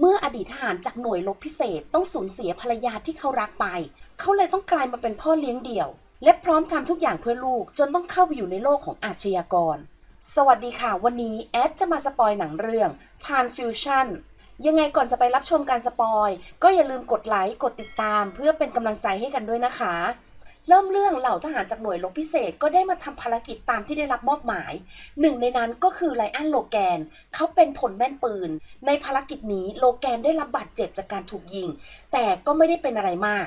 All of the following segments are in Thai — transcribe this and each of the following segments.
เมื่ออดีตทหารจากหน่วยรบพิเศษต้องสูญเสียภรรยาที่เขารักไป เขาเลยต้องกลายมาเป็นพ่อเลี้ยงเดี่ยว และพร้อมทำทุกอย่างเพื่อลูกจนต้องเข้าไปอยู่ในโลกของอาชญากร สวัสดีค่ะ วันนี้แอดจะมาสปอยหนังเรื่อง Transfusion ยังไงก่อนจะไปรับชมการสปอย ก็อย่าลืมกดไลค์กดติดตามเพื่อเป็นกำลังใจให้กันด้วยนะคะ เริ่มเรื่องเหล่าทหารจากหน่วยรบพิเศษก็ได้มาทำภารกิจตามที่ได้รับมอบหมาย หนึ่งในนั้นก็คือไลอันโลแกน เขาเป็นผลแม่นปืน ในภารกิจนี้โลแกนได้รับบาดเจ็บจากการถูกยิง แต่ก็ไม่ได้เป็นอะไรมาก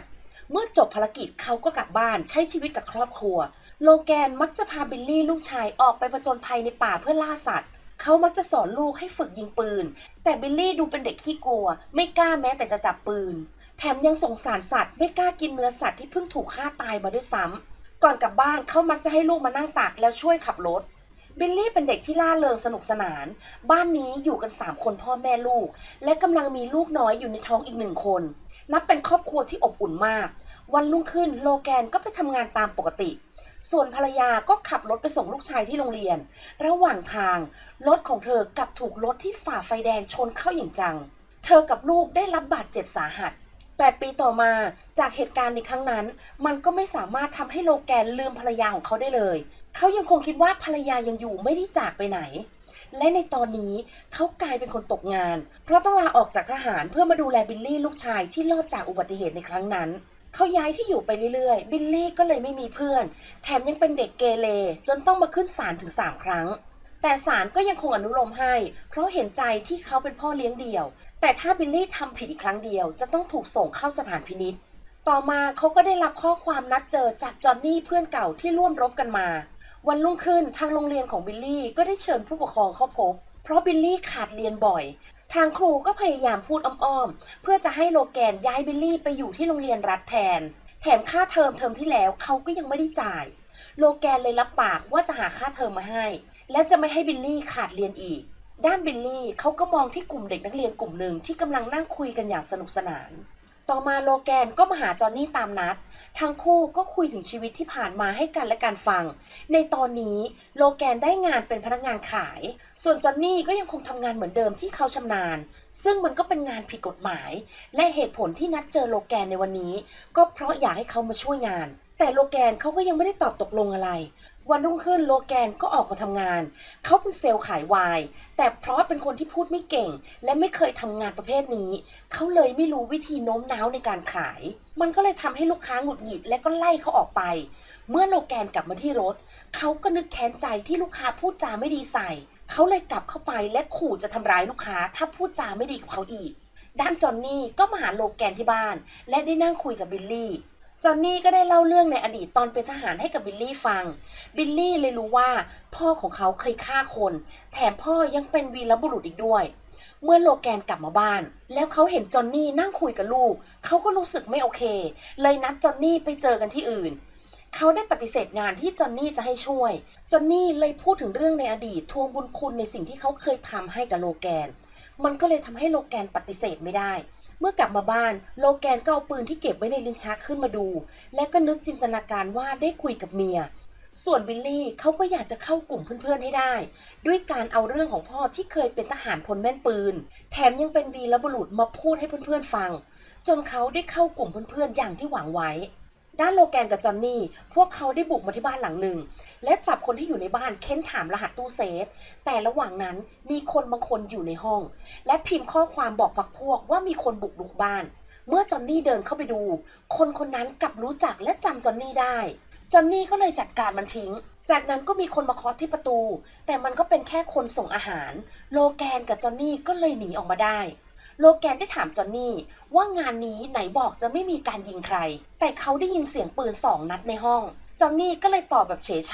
เมื่อจบภารกิจเขาก็กลับบ้านใช้ชีวิตกับครอบครัว โลแกนมักจะพาบิลลี่ลูกชายออกไปผจญภัยในป่าเพื่อล่าสัตว์เขามักจะสอนลูกให้ฝึกยิงปืน แต่บิลลี่ดูเป็นเด็กขี้กลัว ไม่กล้าแม้แต่จะจับปืน แถมยังสงสารสัตว์ไม่กล้ากินเนื้อสัตว์ที่เพิ่งถูกฆ่าตายมาด้วยซ้ำก่อนกลับบ้านเขามักจะให้ลูกมานั่งตักแล้วช่วยขับรถบิลลี่เป็นเด็กที่ล่าเริงสนุกสนาน บ้านนี้อยู่กัน 3 คนพ่อแม่ลูก และกำลังมีลูกน้อยอยู่ในท้องอีกหนึ่งคน นับเป็นครอบครัวที่อบอุ่นมาก วันรุ่งขึ้นโลแกนก็ไปทำงานตามปกติ ส่วนภรรยาก็ขับรถไปส่งลูกชายที่โรงเรียน ระหว่างทางรถของเธอกลับถูกรถที่ฝ่าไฟแดงชนเข้าอย่างจัง เธอกับลูกได้รับบาดเจ็บสาหัส 8 ปีต่อมาจากเหตุการณ์ในครั้งนั้น มันก็ไม่สามารถทำให้โลแกนลืมภรรยาของเขาได้เลย เขายังคงคิดว่าภรรยายังอยู่ไม่ได้จากไปไหน และในตอนนี้เขากลายเป็นคนตกงาน เพราะต้องลาออกจากทหารเพื่อมาดูแลบิลลี่ลูกชายที่รอดจากอุบัติเหตุในครั้งนั้นเขาย้ายที่อยู่ไปเรื่อยๆ บิลลี่ก็เลยไม่มีเพื่อน แถมยังเป็นเด็กเกเรจนต้องมาขึ้นศาลถึง 3 ครั้ง แต่ศาลก็ยังคงอนุโลมให้ เพราะเห็นใจที่เขาเป็นพ่อเลี้ยงเดี่ยว แต่ถ้าบิลลี่ทำผิดอีกครั้งเดียว จะต้องถูกส่งเข้าสถานพินิษต่อมาเขาก็ได้รับข้อความนัดเจอจากจอห์นนี่เพื่อนเก่าที่ร่วมรบกันมา วันรุ่งขึ้นทางโรงเรียนของบิลลี่ก็ได้เชิญผู้ปกครองเข้าพบ เพราะบิลลี่ขาดเรียนบ่อย ทางครูก็พยายามพูดอ้อมๆเพื่อจะให้โลแกนย้ายบิลลี่ไปอยู่ที่โรงเรียนรัฐแทน แถมค่าเทอมเทอมที่แล้วเขาก็ยังไม่ได้จ่าย โลแกนเลยรับปากว่าจะหาค่าเทอมมาให้ และจะไม่ให้บิลลี่ขาดเรียนอีก ด้านบิลลี่เขาก็มองที่กลุ่มเด็กนักเรียนกลุ่มหนึ่งที่กำลังนั่งคุยกันอย่างสนุกสนาน ต่อมาโลแกนก็มาหาจอห์นนี่ตามนัด ทั้งคู่ก็คุยถึงชีวิตที่ผ่านมาให้กันและกันฟัง ในตอนนี้โลแกนได้งานเป็นพนักงานขาย ส่วนจอห์นนี่ก็ยังคงทำงานเหมือนเดิมที่เขาชำนาญ ซึ่งมันก็เป็นงานผิดกฎหมาย และเหตุผลที่นัดเจอโลแกนในวันนี้ ก็เพราะอยากให้เขามาช่วยงานแต่โลแกนเขาก็ยังไม่ได้ตอบตกลงอะไร วันรุ่งขึ้นโลแกนก็ออกมาทำงาน เขาเป็นเซลล์ขายวน์แต่เพราะเป็นคนที่พูดไม่เก่ง และไม่เคยทำงานประเภทนี้ เขาเลยไม่รู้วิธีโน้มน้าวในการขาย มันก็เลยทำให้ลูกค้าหงุดหงิดและก็ไล่เขาออกไป เมื่อโลแกนกลับมาที่รถ เขาก็นึกแค้นใจที่ลูกค้าพูดจาไม่ดีใส่ เขาเลยกลับเข้าไปและขู่จะทำร้ายลูกค้า ถ้าพูดจาไม่ดีกับเขาอีก ด้านจอนนี่ก็มาหาโลแกนที่บ้าน และได้นั่งคุยกับบิลลี่ จอห์นนี่ก็ได้เล่าเรื่องในอดีตตอนเป็นทหารให้กับบิลลี่ฟัง บิลลี่เลยรู้ว่าพ่อของเขาเคยฆ่าคน แถมพ่อยังเป็นวีรบุรุษอีกด้วย เมื่อโลแกนกลับมาบ้าน แล้วเขาเห็นจอห์นนี่นั่งคุยกับลูก เขาก็รู้สึกไม่โอเค เลยนัดจอห์นนี่ไปเจอกันที่อื่น เขาได้ปฏิเสธงานที่จอห์นนี่จะให้ช่วย จอห์นนี่เลยพูดถึงเรื่องในอดีตทวงบุญคุณในสิ่งที่เขาเคยทำให้กับโลแกน มันก็เลยทำให้โลแกนปฏิเสธไม่ได้ เมื่อกลับมาบ้าน โลแกนก็เอาปืนที่เก็บไว้ในลิ้นชักขึ้นมาดู และก็นึกจินตนาการว่าได้คุยกับเมีย ส่วนบิลลี่เขาก็อยากจะเข้ากลุ่มเพื่อนๆให้ได้ ด้วยการเอาเรื่องของพ่อที่เคยเป็นทหารพลแม่นปืน แถมยังเป็นวีรบุรุษมาพูดให้เพื่อนๆฟัง จนเขาได้เข้ากลุ่มเพื่อนๆอย่างที่หวังไว้ ด้านโลแกนกับจอห์นนี่ พวกเขาได้บุกมาที่บ้านหลังหนึ่ง และจับคนที่อยู่ในบ้านเค้นถามรหัสตู้เซฟ แต่ระหว่างนั้นมีคนบางคนอยู่ในห้อง และพิมพ์ข้อความบอกพักพวกว่ามีคนบุกรุกบ้าน เมื่อจอห์นนี่เดินเข้าไปดู คนคนนั้นกลับรู้จักและจำจอห์นนี่ได้ จอห์นนี่ก็เลยจัดการมันทิ้ง จากนั้นก็มีคนมาเคาะที่ประตู แต่มันก็เป็นแค่คนส่งอาหาร โลแกนกับจอห์นนี่ก็เลยหนีออกมาได้ โลแกนได้ถามจอหนนี่ว่างานนี้ไหนบอกจะไม่มีการยิงใคร แต่เขาได้ยินเสียงปืนสองนัดในห้องจอหนนี่ก็เลยตอบแบบเฉยไฉ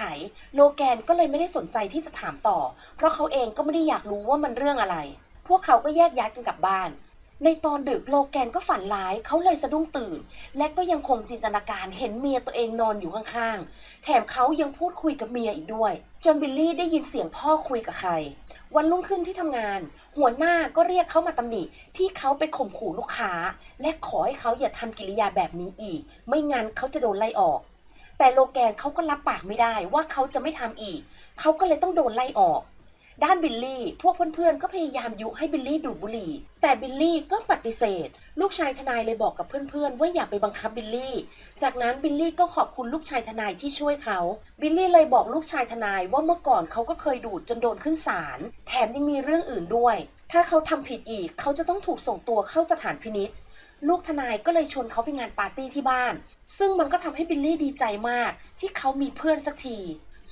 โลแกนก็เลยไม่ได้สนใจที่จะถามต่อ เพราะเขาเองก็ไม่ได้อยากรู้ว่ามันเรื่องอะไร พวกเขาก็แยกย้ายกันกลับบ้าน ในตอนดึกโลแกนก็ฝันร้ายเขาเลยสะดุ้งตื่น และก็ยังคงจินตนาการเห็นเมียตัวเองนอนอยู่ข้างๆ แถมเขายังพูดคุยกับเมียอีกด้วย จนบิลลี่ได้ยินเสียงพ่อคุยกับใคร วันรุ่งขึ้นที่ทำงาน หัวหน้าก็เรียกเขามาตำหนิที่เขาไปข่มขู่ลูกค้า และขอให้เขาอย่าทำกิริยาแบบนี้อีก ไม่งั้นเขาจะโดนไล่ออก แต่โลแกนเขาก็รับปากไม่ได้ว่าเขาจะไม่ทำอีก เขาก็เลยต้องโดนไล่ออก ด้านบิลลี่ พวกเพื่อนๆก็พยายามยุให้บิลลี่ดูดบุหรี่ แต่บิลลี่ก็ปฏิเสธ ลูกชายทนายเลยบอกกับเพื่อนๆ ว่าอย่าไปบังคับบิลลี่ จากนั้นบิลลี่ก็ขอบคุณลูกชายทนายที่ช่วยเขา บิลลี่เลยบอกลูกชายทนายว่าเมื่อก่อนเขาก็เคยดูดจนโดนขึ้นศาล แถมยังมีเรื่องอื่นด้วย ถ้าเขาทำผิดอีกเขาจะต้องถูกส่งตัวเข้าสถานพินิษลูกทนายก็เลยชวนเขาไปงานปาร์ตี้ที่บ้าน ซึ่งมันก็ทำให้บิลลี่ดีใจมากที่เขามีเพื่อนสักที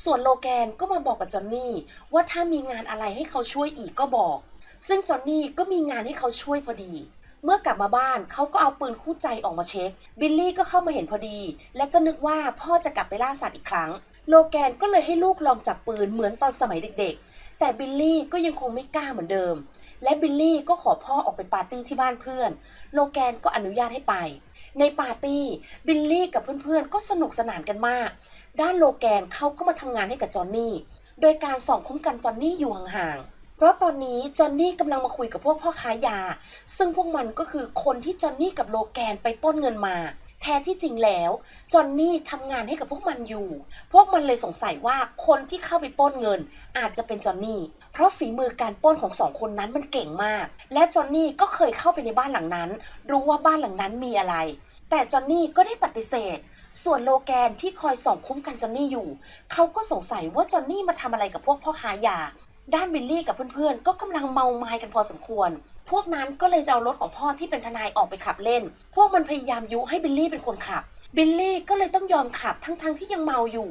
ส่วนโลแกนก็มาบอกกับจอนนี่ว่าถ้ามีงานอะไรให้เขาช่วยอีกก็บอก ซึ่งจอนนี่ก็มีงานให้เขาช่วยพอดี เมื่อกลับมาบ้านเขาก็เอาปืนคู่ใจออกมาเช็ค บิลลี่ก็เข้ามาเห็นพอดี และก็นึกว่าพ่อจะกลับไปล่าสัตว์อีกครั้ง โลแกนก็เลยให้ลูกลองจับปืนเหมือนตอนสมัยเด็ก ๆ แต่บิลลี่ก็ยังคงไม่กล้าเหมือนเดิม และบิลลี่ก็ขอพ่อออกไปปาร์ตี้ที่บ้านเพื่อน โลแกนก็อนุญาตให้ไป ในปาร์ตี้บิลลี่กับเพื่อนๆก็สนุกสนานกันมาก ด้านโลแกนเขาก็มาทำงานให้กับจอห์นนี่ โดยการส่องคุ้มกันจอห์นนี่อยู่ห่างๆ เพราะตอนนี้จอห์นนี่กำลังมาคุยกับพวกพ่อค้ายา ซึ่งพวกมันก็คือคนที่จอห์นนี่กับโลแกนไปป้นเงินมา แท้ที่จริงแล้วจอห์นนี่ทำงานให้กับพวกมันอยู่ พวกมันเลยสงสัยว่าคนที่เข้าไปป้นเงิน อาจจะเป็นจอห์นนี่ เพราะฝีมือการป้นของสองคนนั้นมันเก่งมาก และจอห์นนี่ก็เคยเข้าไปในบ้านหลังนั้น รู้ว่าบ้านหลังนั้นมีอะไร แต่จอห์นนี่ก็ได้ปฏิเสธ ส่วนโลแกนที่คอยส่องคุ้มกันจอนนี่อยู่ เขาก็สงสัยว่าจอนนี่มาทำอะไรกับพวกพ่อค้ายา ด้านบิลลี่กับเพื่อนๆ ก็กำลังเมาไม้กันพอสมควร พวกนั้นก็เลยจะเอารถของพ่อที่เป็นทนายออกไปขับเล่น พวกมันพยายามยุให้บิลลี่เป็นคนขับ บิลลี่ก็เลยต้องยอมขับทั้งๆที่ยังเมาอยู่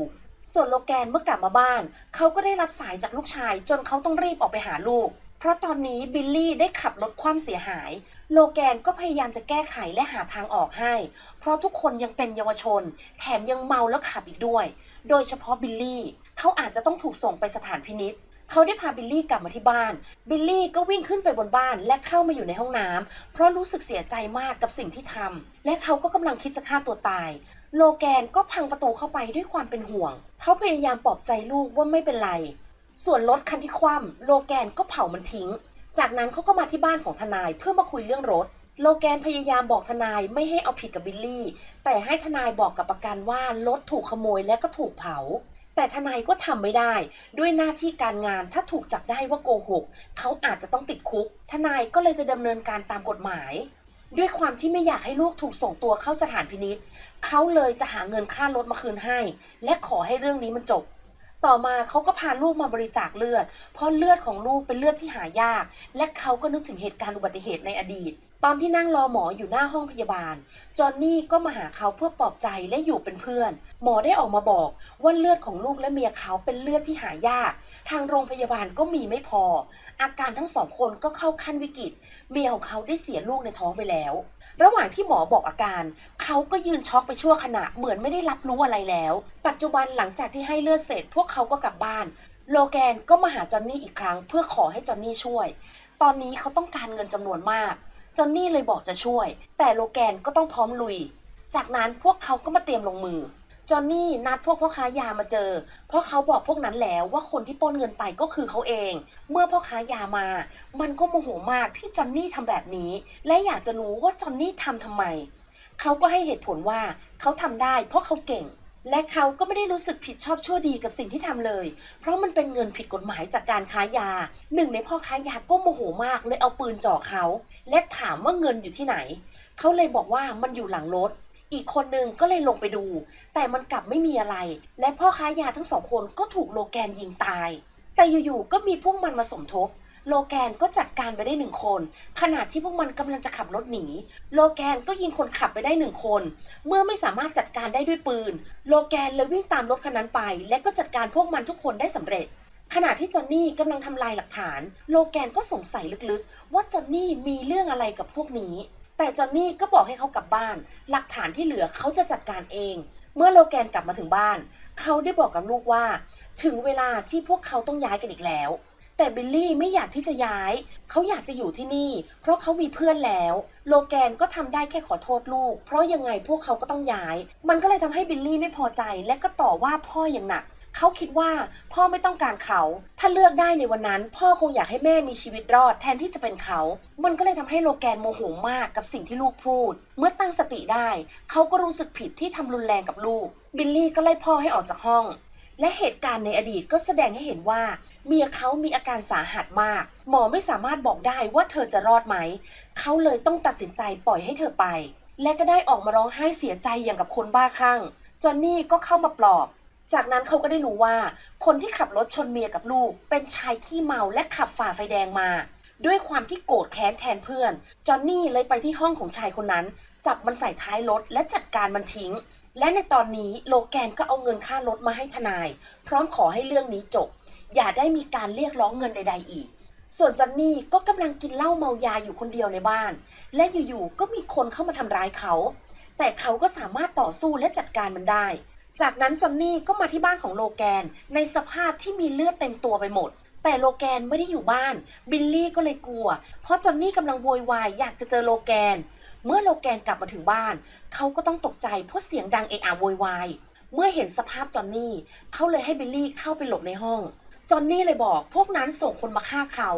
ส่วนโลแกนเมื่อกลับมาบ้าน เขาก็ได้รับสายจากลูกชาย จนเขาต้องรีบออกไปหาลูก เพราะตอนนี้บิลลี่ได้ขับรถคว่ำเสียหาย โลแกนก็พยายามจะแก้ไขและหาทางออกให้ เพราะทุกคนยังเป็นเยาวชน แถมยังเมาแล้วขับอีกด้วย โดยเฉพาะบิลลี่เขาอาจจะต้องถูกส่งไปสถานพินิษเขาได้พาบิลลี่กลับมาที่บ้าน บิลลี่ก็วิ่งขึ้นไปบนบ้านและเข้ามาอยู่ในห้องน้ำเพราะรู้สึกเสียใจมากกับสิ่งที่ทำและเขาก็กำลังคิดจะฆ่าตัวตาย โลแกนก็พังประตูเข้าไปด้วยความเป็นห่วง เขาพยายามปลอบใจลูกว่าไม่เป็นไร ส่วนรถคันที่คว่ำโลแกนก็เผามันทิ้ง จากนั้นเขาก็มาที่บ้านของทนายเพื่อมาคุยเรื่องรถ โลแกนพยายามบอกทนายไม่ให้เอาผิดกับบิลลี่ แต่ให้ทนายบอกกับประกันว่ารถถูกขโมยและก็ถูกเผา แต่ทนายก็ทำไม่ได้ ด้วยหน้าที่การงานถ้าถูกจับได้ว่าโกหกเขาอาจจะต้องติดคุก ทนายก็เลยจะดำเนินการตามกฎหมายด้วยความที่ไม่อยากให้ลูกถูกส่งตัวเข้าสถานพินิษเขาเลยจะหาเงินค่ารถมาคืนให้ และขอให้เรื่องนี้มันจบ ต่อมาเขาก็พาลูกมาบริจาคเลือด เพราะเลือดของลูกเป็นเลือดที่หายาก และเขาก็นึกถึงเหตุการณ์อุบัติเหตุในอดีต ตอนที่นั่งรอหมออยู่หน้าห้องพยาบาล จอห์นนี่ก็มาหาเขาเพื่อปลอบใจและอยู่เป็นเพื่อน หมอได้ออกมาบอกว่าเลือดของลูกและเมียเขาเป็นเลือดที่หายาก ทางโรงพยาบาลก็มีไม่พอ อาการทั้งสองคนก็เข้าขั้นวิกฤต เมียของเขาได้เสียลูกในท้องไปแล้ว ระหว่างที่หมอบอกอาการ เขาก็ยืนช็อกไปชั่วขณะเหมือนไม่ได้รับรู้อะไรแล้ว ปัจจุบันหลังจากที่ให้เลือดเสร็จ พวกเขาก็กลับบ้าน โลแกนก็มาหาจอห์นนี่อีกครั้ง เพื่อขอให้จอห์นนี่ช่วย ตอนนี้เขาต้องการเงินจำนวนมาก จอห์นนี่เลยบอกจะช่วย แต่โลแกนก็ต้องพร้อมลุย จากนั้นพวกเขาก็มาเตรียมลงมือจอห์นนี่นัดพวกพ่อค้ายามาเจอ เพราะเขาบอกพวกนั้นแล้วว่าคนที่ปล้นเงินไปก็คือเขาเอง เมื่อพ่อค้ายามา มันก็โมโหมากที่จอห์นนี่ทำแบบนี้ และอยากจะรู้ว่าจอห์นนี่ทำทำไม เขาก็ให้เหตุผลว่าเขาทำได้เพราะเขาเก่ง และเขาก็ไม่ได้รู้สึกผิดชอบชั่วดีกับสิ่งที่ทำเลย เพราะมันเป็นเงินผิดกฎหมายจากการค้ายา หนึ่งในพ่อค้ายาก็โมโหมากเลยเอาปืนจ่อเขา และถามว่าเงินอยู่ที่ไหน เขาเลยบอกว่ามันอยู่หลังรถ อีกคนนึงก็เลยลงไปดู แต่มันกลับไม่มีอะไร และพ่อค้ายาทั้งสองคนก็ถูกโลแกนยิงตาย แต่อยู่ๆก็มีพวกมันมาสมทบ โลแกนก็จัดการไปได้หนึ่งคน ขณะที่พวกมันกำลังจะขับรถหนี โลแกนก็ยิงคนขับไปได้หนึ่งคน เมื่อไม่สามารถจัดการได้ด้วยปืน โลแกนเลยวิ่งตามรถคันนั้นไป และก็จัดการพวกมันทุกคนได้สำเร็จขณะที่จอนนี่กำลังทำลายหลักฐาน โลแกนก็สงสัยลึกๆ ว่าจอนนี่มีเรื่องอะไรกับพวกนี้ แต่จอนนี่ก็บอกให้เขากลับบ้าน หลักฐานที่เหลือเขาจะจัดการเอง เมื่อโลแกนกลับมาถึงบ้าน เขาได้บอกกับลูกว่า ถึงเวลาที่พวกเขาต้องย้ายกันอีกแล้ว แต่บิลลี่ไม่อยากที่จะย้าย เขาอยากจะอยู่ที่นี่ เพราะเขามีเพื่อนแล้ว โลแกนก็ทำได้แค่ขอโทษลูก เพราะยังไงพวกเขาก็ต้องย้าย มันก็เลยทำให้บิลลี่ไม่พอใจ และก็ต่อว่าพ่ออย่างหนัก เขาคิดว่าพ่อไม่ต้องการเขา ถ้าเลือกได้ในวันนั้น พ่อคงอยากให้แม่มีชีวิตรอดแทนที่จะเป็นเขา มันก็เลยทำให้โลแกนโมโหมากกับสิ่งที่ลูกพูด เมื่อตั้งสติได้ เขาก็รู้สึกผิดที่ทำรุนแรงกับลูก บิลลี่ก็ไล่พ่อให้ออกจากห้อง และเหตุการณ์ในอดีตก็แสดงให้เห็นว่า เมียเขามีอาการสาหัสมาก หมอไม่สามารถบอกได้ว่าเธอจะรอดไหม เขาเลยต้องตัดสินใจปล่อยให้เธอไป และก็ได้ออกมาร้องไห้เสียใจอย่างกับคนบ้าคลั่งจอนนี่ก็เข้ามาปลอบ จากนั้นเขาก็ได้รู้ว่า คนที่ขับรถชนเมียกับลูก เป็นชายขี้เมาและขับฝ่าไฟแดงมา ด้วยความที่โกรธแค้นแทนเพื่อน จอนนี่เลยไปที่ห้องของชายคนนั้น จับมันใส่ท้ายรถและจัดการมันทิ้ง และในตอนนี้โลแกนก็เอาเงินค่ารถมาให้ทนาย พร้อมขอให้เรื่องนี้จบ อย่าได้มีการเรียกร้องเงินใด ๆ อีก ส่วนจอนนี่ก็กำลังกินเหล้าเมายาอยู่คนเดียวในบ้าน และอยู่ๆก็มีคนเข้ามาทำร้ายเขา แต่เขาก็สามารถต่อสู้และจัดการมันได้ จากนั้นจอนนี่ก็มาที่บ้านของโลแกนในสภาพที่มีเลือดเต็มตัวไปหมด แต่โลแกนไม่ได้อยู่บ้าน บิลลี่ก็เลยกลัว เพราะจอนนี่กำลังโวยวายอยากจะเจอโลแกน เมื่อโลแกนกลับมาถึงบ้าน เขาก็ต้องตกใจเพราะเสียงดังเอะอะโวยวาย เมื่อเห็นสภาพจอนนี่ เขาเลยให้บิลลี่เข้าไปหลบในห้อง จอนนี่เลยบอกพวกนั้นส่งคนมาฆ่าเขา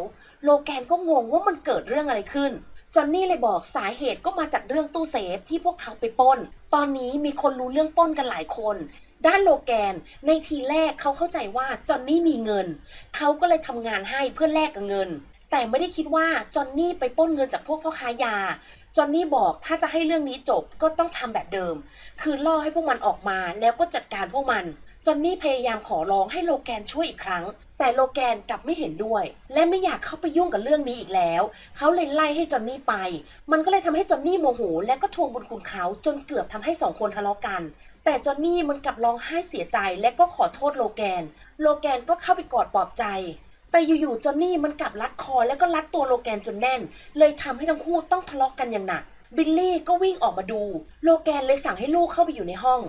โลแกนก็งงว่ามันเกิดเรื่องอะไรขึ้น จอนนี่เลยบอกสาเหตุก็มาจากเรื่องตู้เซฟที่พวกเขาไปป้น ตอนนี้มีคนรู้เรื่องป้นกันหลายคน ด้านโลแกนในทีแรกเขาเข้าใจว่าจอนนี่มีเงิน เขาก็เลยทำงานให้เพื่อแลกกับเงิน แต่ไม่ได้คิดว่าจอนนี่ไปป้นเงินจากพวกพ่อค้ายา จอนนี่บอกถ้าจะให้เรื่องนี้จบก็ต้องทำแบบเดิม คือล่อให้พวกมันออกมาแล้วก็จัดการพวกมันจอนนี่พยายามขอร้องให้โลแกนช่วยอีกครั้ง แต่โลแกนกลับไม่เห็นด้วย และไม่อยากเข้าไปยุ่งกับเรื่องนี้อีกแล้ว เขาเลยไล่ให้จอนนี่ไป มันก็เลยทำให้จอนนี่โมโห และก็ทวงบุญคุณเขาจนเกือบทำให้สองคนทะเลาะกัน แต่จอนนี่มันกลับร้องไห้เสียใจและก็ขอโทษโลแกน โลแกนก็เข้าไปกอดปลอบใจ แต่อยู่ๆจอนนี่มันกลับรัดคอแล้วก็รัดตัวโลแกนจนแน่น เลยทำให้ทั้งคู่ต้องทะเลาะกันอย่างหนัก บิลลี่ก็วิ่งออกมาดู โลแกนเลยสั่งให้ลูกเข้าไปอยู่ในห้อง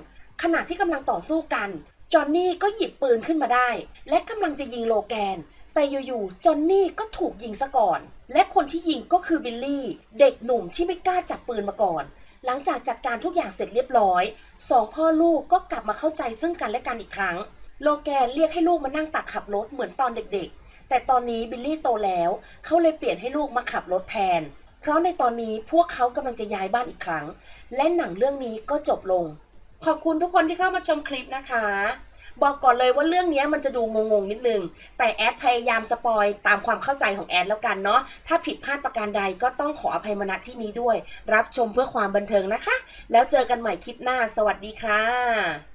ขณะที่กำลังต่อสู้กัน จอนนี่ก็หยิบปืนขึ้นมาได้ และกำลังจะยิงโลแกน แต่อยู่ๆจอนนี่ก็ถูกยิงซะก่อน และคนที่ยิงก็คือบิลลี่ เด็กหนุ่มที่ไม่กล้าจับปืนมาก่อนหลังจากจัดการทุกอย่างเสร็จเรียบร้อย สองพ่อลูกก็กลับมาเข้าใจซึ่งกันและกันอีกครั้ง โลแกนเรียกให้ลูกมานั่งตักขับรถเหมือนตอนเด็กๆ แต่ตอนนี้บิลลี่โตแล้วเขาเลยเปลี่ยนให้ลูกมาขับรถแทน เพราะในตอนนี้พวกเขากำลังจะย้ายบ้านอีกครั้ง และหนังเรื่องนี้ก็จบลง ขอบคุณทุกคนที่เข้ามาชมคลิปนะคะ บอกก่อนเลยว่าเรื่องนี้มันจะดูงงๆนิดนึง แต่แอดพยายามสปอยตามความเข้าใจของแอดแล้วกันเนาะ ถ้าผิดพลาดประการใดก็ต้องขออภัยมาณที่นี้ด้วย รับชมเพื่อความบันเทิงนะคะ แล้วเจอกันใหม่คลิปหน้า สวัสดีค่ะ